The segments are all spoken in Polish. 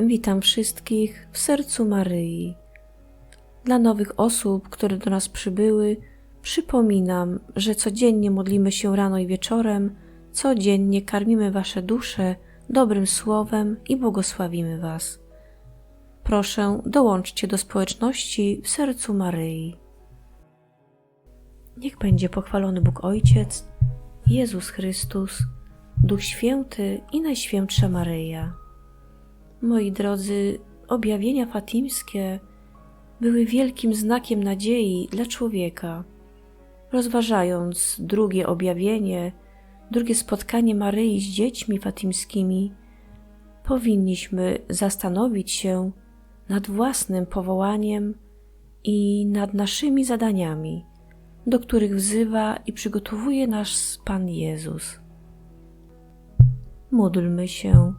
Witam wszystkich w sercu Maryi. Dla nowych osób, które do nas przybyły, przypominam, że codziennie modlimy się rano i wieczorem, codziennie karmimy Wasze dusze dobrym słowem i błogosławimy Was. Proszę, dołączcie do społeczności w sercu Maryi. Niech będzie pochwalony Bóg Ojciec, Jezus Chrystus, Duch Święty i Najświętsza Maryja. Moi drodzy, objawienia fatimskie były wielkim znakiem nadziei dla człowieka. Rozważając drugie objawienie, drugie spotkanie Maryi z dziećmi fatimskimi, powinniśmy zastanowić się nad własnym powołaniem i nad naszymi zadaniami, do których wzywa i przygotowuje nas Pan Jezus. Módlmy się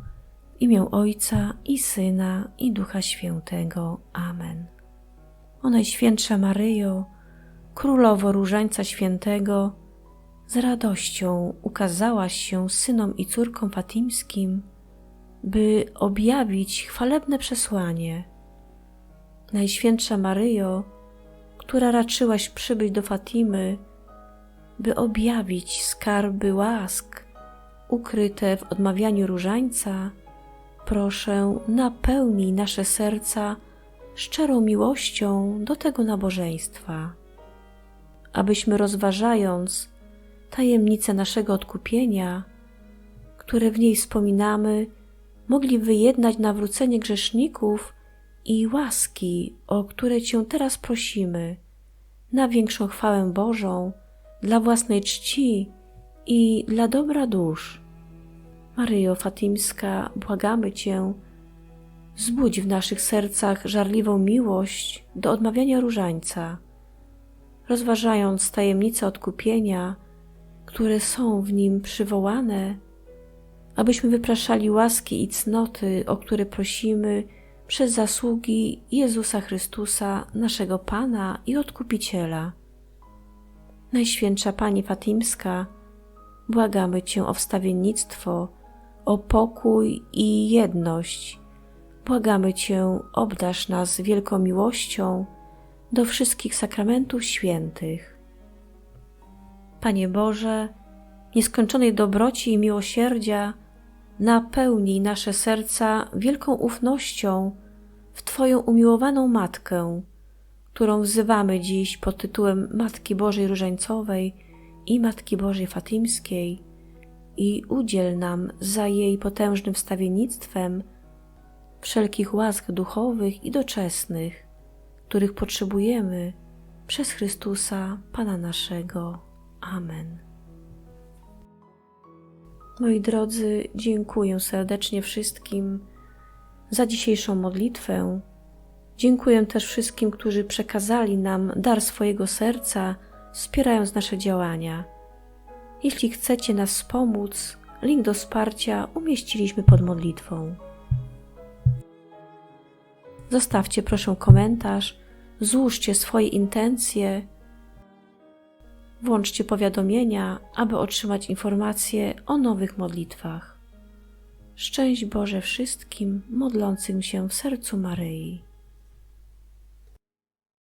w imię Ojca i Syna i Ducha Świętego. Amen. O Najświętsza Maryjo, Królowo Różańca Świętego, z radością ukazałaś się synom i córkom fatimskim, by objawić chwalebne przesłanie. Najświętsza Maryjo, która raczyłaś przybyć do Fatimy, by objawić skarby łask ukryte w odmawianiu różańca, proszę, napełnij nasze serca szczerą miłością do tego nabożeństwa, abyśmy rozważając tajemnice naszego odkupienia, które w niej wspominamy, mogli wyjednać nawrócenie grzeszników i łaski, o które Cię teraz prosimy, na większą chwałę Bożą, dla własnej czci i dla dobra dusz. Maryjo Fatimska, błagamy Cię, wzbudź w naszych sercach żarliwą miłość do odmawiania różańca. Rozważając tajemnice odkupienia, które są w nim przywołane, abyśmy wypraszali łaski i cnoty, o które prosimy przez zasługi Jezusa Chrystusa, naszego Pana i Odkupiciela. Najświętsza Pani Fatimska, błagamy Cię o wstawiennictwo, o pokój i jedność. Błagamy Cię, obdasz nas wielką miłością do wszystkich sakramentów świętych. Panie Boże, nieskończonej dobroci i miłosierdzia, napełnij nasze serca wielką ufnością w Twoją umiłowaną Matkę, którą wzywamy dziś pod tytułem Matki Bożej Różańcowej i Matki Bożej Fatimskiej i udziel nam za jej potężnym wstawiennictwem wszelkich łask duchowych i doczesnych, których potrzebujemy przez Chrystusa Pana naszego. Amen. Moi drodzy, dziękuję serdecznie wszystkim za dzisiejszą modlitwę. Dziękuję też wszystkim, którzy przekazali nam dar swojego serca, wspierając nasze działania. Jeśli chcecie nas wspomóc, link do wsparcia umieściliśmy pod modlitwą. Zostawcie proszę komentarz, złóżcie swoje intencje, włączcie powiadomienia, aby otrzymać informacje o nowych modlitwach. Szczęść Boże wszystkim modlącym się w sercu Maryi.